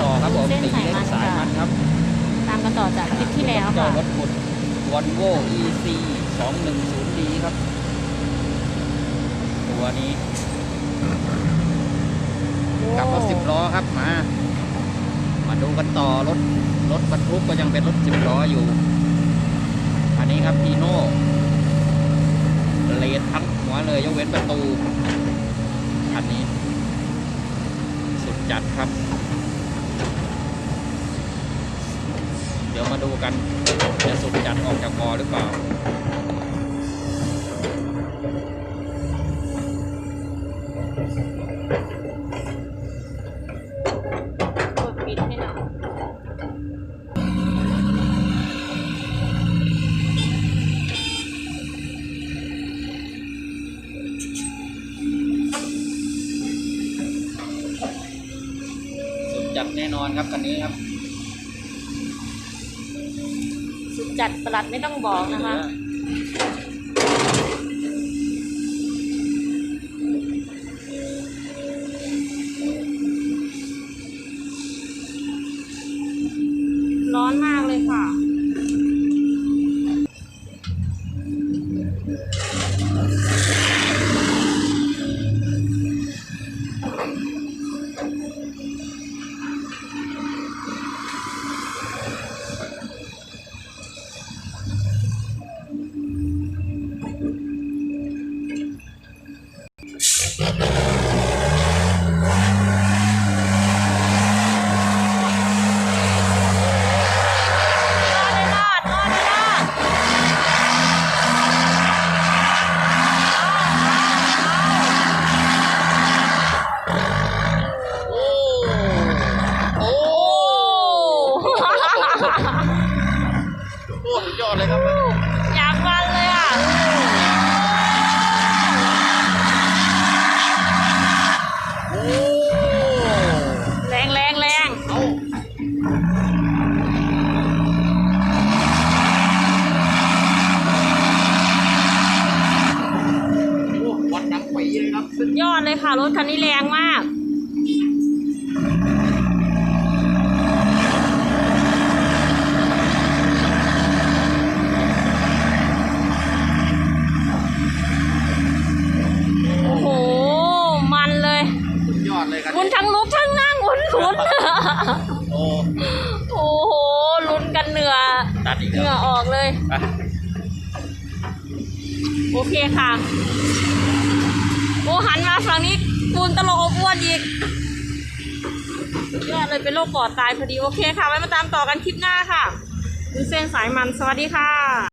ต่อครับผมเส้นสายมันสายมันครับ ตามกันต่อจากคลิปที่แล้วค่ะรถบุดวอนโว EC 210D ครับ ตัวนี้กับรถสิบล้อครับมา มาดูกันต่อรถรถบรรทุกก็ยังเป็นรถสิบล้ออยู่ อันนี้ครับพีโน่เลดทั้งหัวเลยยกเว้นประตู อันนี้ สุดจัดครับ ดี๋ยวมาดูกันจะสุดจัดออกจากกอหรือเปล่าปิดให้หน่อยสุดจัดแน่นอนครับคันนี้ครับ สุดจัดประหลัดไม่ต้องบอกนะคะ ร้อนมากเลยค่ะ เลยครับอยากมันเลยอะโอ้แรงแรงแรงเอาโอ้วัดดังปีเลยครับสุดยอดเลยค่ะรถคันนี้แรงมาก โอ้โห มันเลย สุดยอด เลยครับลุ้นทั้งลุกทั้งนั่งลุ้นลุ้นโอ้โอ้โหลุ้นกันเหนื่อตัดอีกเหแล้วงื่อออกเลยอะโอเคค่ะโอ้หันมาฝั่งนี้ปูนตลกอบอ้วนอีกสุดยอดเลยเป็นโรคปอดตายพอดี โอเคค่ะ ไว้มาตามต่อกันคลิปหน้าค่ะดูเส้นสายมันสวัสดีค่ะ